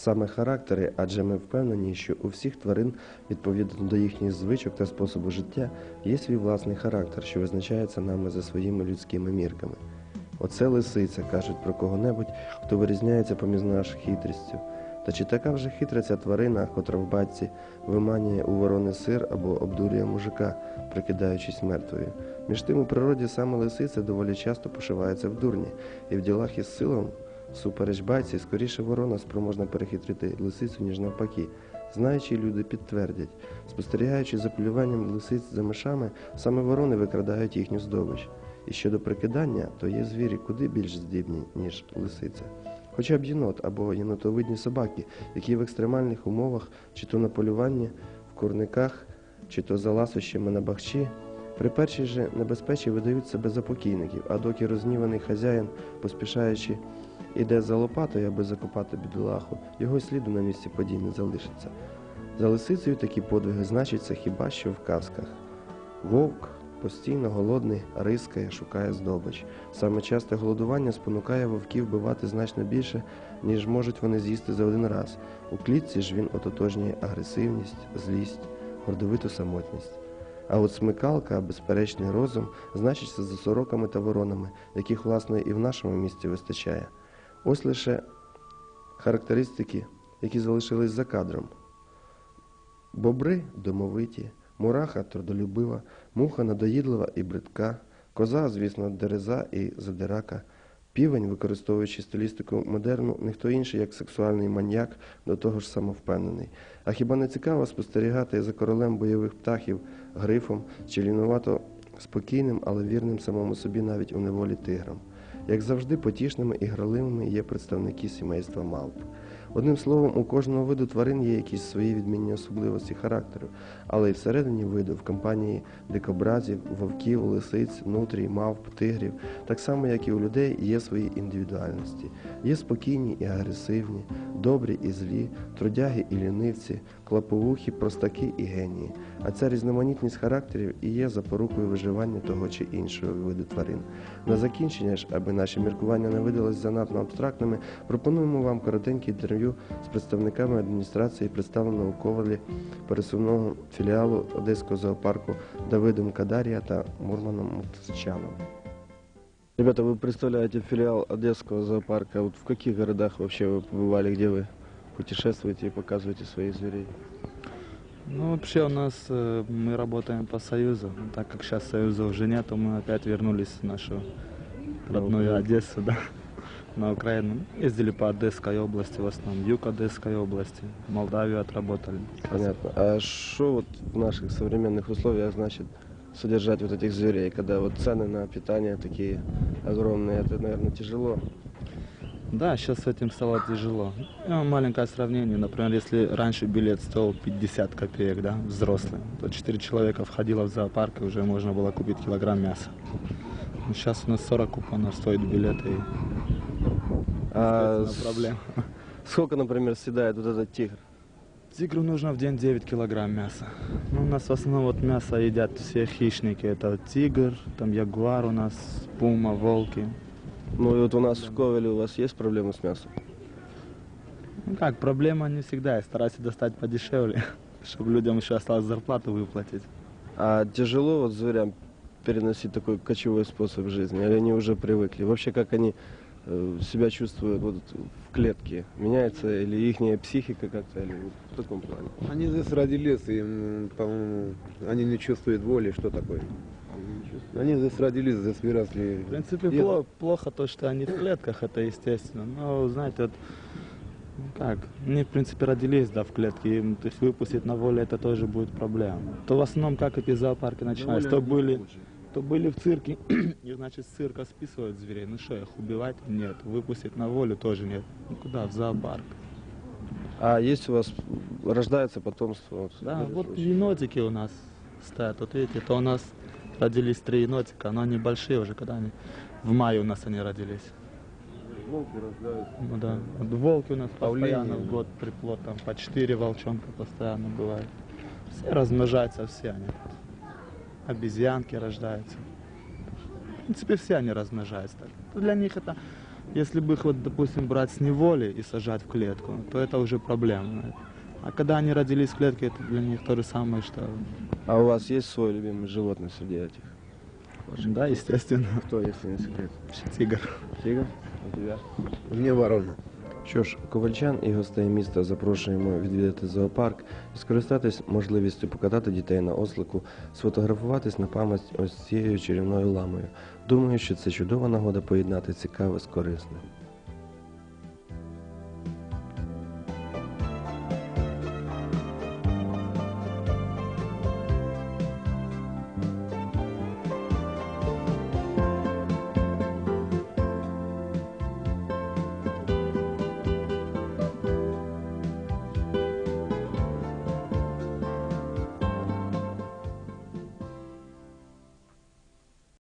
Саме характери, адже ми впевнені, що у всіх тварин, відповідно до їхніх звичок та способу життя, є свій власний характер, що визначається нами за своїми людськими мірками. Оце лисиця, кажуть про кого-небудь, хто вирізняється поміж наш хитрістю. Та чи така вже хитра ця тварина, котра в батці виманює у ворони сир або обдурює мужика, прикидаючись мертвою? Між тим у природі саме лисиця доволі часто пошивається в дурні, і в ділах із силом, супереч байці, скоріше ворона спроможна перехитрити лисицю, ніж навпаки. Знаючі люди підтвердять, спостерігаючи за полюванням лисиць за мишами, саме ворони викрадають їхню здобич. І щодо прикидання, то є звірі куди більш здібні, ніж лисиця. Хоча б єнот або єнотовидні собаки, які в екстремальних умовах, чи то на полюванні, в курниках, чи то за ласощами на бахчі, при першій же небезпечі видають себе за покійників, а доки розніваний хазяїн, поспішаючи, іде за лопатою, аби закопати бідолаху, його й сліду на місці подій не залишиться. За лисицею такі подвиги значаться хіба що в казках. Вовк постійно голодний, рискає, шукає здобич. Саме часте голодування спонукає вовків вбивати значно більше, ніж можуть вони з'їсти за один раз. У клітці ж він ототожнює агресивність, злість, гордовиту самотність. А от смикалка, безперечний розум, значиться за сороками та воронами, яких, власне, і в нашому місті вистачає. Ось лише характеристики, які залишились за кадром. Бобри домовиті, мураха трудолюбива, муха надоїдлива і бридка, коза, звісно, дереза і задирака. Півень, використовуючи стилістику модерну, не хто інший, як сексуальний маньяк, до того ж самовпевнений. А хіба не цікаво спостерігати за королем бойових птахів, грифом чи лінувато спокійним, але вірним самому собі навіть у неволі тиграм? Як завжди, потішними і граливими є представники сімейства мавп. Одним словом, у кожного виду тварин є якісь свої відмінні особливості характеру, але і всередині виду, в компанії дикобразів, вовків, лисиць, нутрій, мавп, тигрів, так само, як і у людей, є свої індивідуальності. Є спокійні і агресивні, добрі і злі, трудяги і лінивці, клаповухі, простаки і генії. А ця різноманітність характерів і є запорукою виживання того чи іншого виду тварин. На закінчення ж, аби наші міркування не видались занадто абстрактними, пропонуємо вам коротеньке інтерв'ю з представниками адміністрації, представленого у Ковалі пересувного філіалу Одеського зоопарку Давидом Кадарія та Мурманом Мутсчаном. Ребята, вы представляете филиал Одесского зоопарка. Вот в каких городах вообще вы побывали, где вы Путешествуете и показываете своих зверей? Ну, вообще у нас э, мы работаем по Союзу. Ну, Так как сейчас Союза уже нету, мы опять вернулись в нашу родную Одессу, да, на Украину. Ездили по Одесской области, в основном юг Одесской области, Молдавию отработали. Понятно. А что вот в наших современных условиях значит содержать вот этих зверей, когда вот цены на питание такие огромные, это, наверное, тяжело. Да, сейчас с этим стало тяжело. Ну, маленькое сравнение, например, если раньше билет стоил 50 копеек, да, взрослый, то 4 человека входило в зоопарк и уже можно было купить килограмм мяса. Ну, Сейчас у нас 40 купонов стоит билет и А проблема. сколько, например, съедает вот этот тигр? Тигру нужно в день 9 килограмм мяса. Ну, у нас в основном вот мясо едят все хищники. Это тигр, там ягуар у нас, пума, волки. Ну и вот у нас в Ковеле у вас есть проблемы с мясом? Ну как, проблема не всегда. Я стараюсь достать подешевле, чтобы людям еще осталось зарплату выплатить. А тяжело вот зверям переносить такой кочевой способ жизни? Или они уже привыкли? Вообще, как они э, себя чувствуют вот в клетке? Меняется или их психика как-то, или вот в таком плане? Они здесь родились, и, по-моему, они не чувствуют воли, что такое. Они здесь родились, здесь выросли. В принципе, Я- пло- плохо то, что они в клетках, это естественно. Но, знаете, вот, ну как, они, в принципе, родились, да, в клетке. Им, то есть выпустить на волю это тоже будет проблема. То в основном, как эти зоопарки начинались, то были, то были в цирке, и, значит, с цирка списывают зверей. Ну что, их убивать? Нет. Выпустить на волю тоже нет. Ну куда? В зоопарк. А есть у вас, рождается потомство? Вот, Да, вот что? енотики у нас стоят. Вот видите, это у нас родились три енотика, но они большие уже, когда они... В мае у нас они родились. Ну да. Вот волки у нас постоянно в год приплод, там по 4 волчонка постоянно бывает. Все размножаются, все они. Обезьянки рождаются. В принципе, все они размножаются. Для них это Если бы их, вот, допустим, брать с неволи и сажать в клетку, то это уже проблема. А когда они родились в клетке, это для них то же самое, что... А у вас есть свой любимый животное среди этих? Да, естественно, Кто, если не секрет? тигр. Тигр? У тебе? Мне ворона. Що ж, ковальчан і гостей міста запрошуємо відвідати зоопарк і скористатись можливістю покатати дітей на ослику, сфотографуватись на пам'ять ось цією чарівною ламою. Думаю, що це чудова нагода поєднати цікаве з корисним.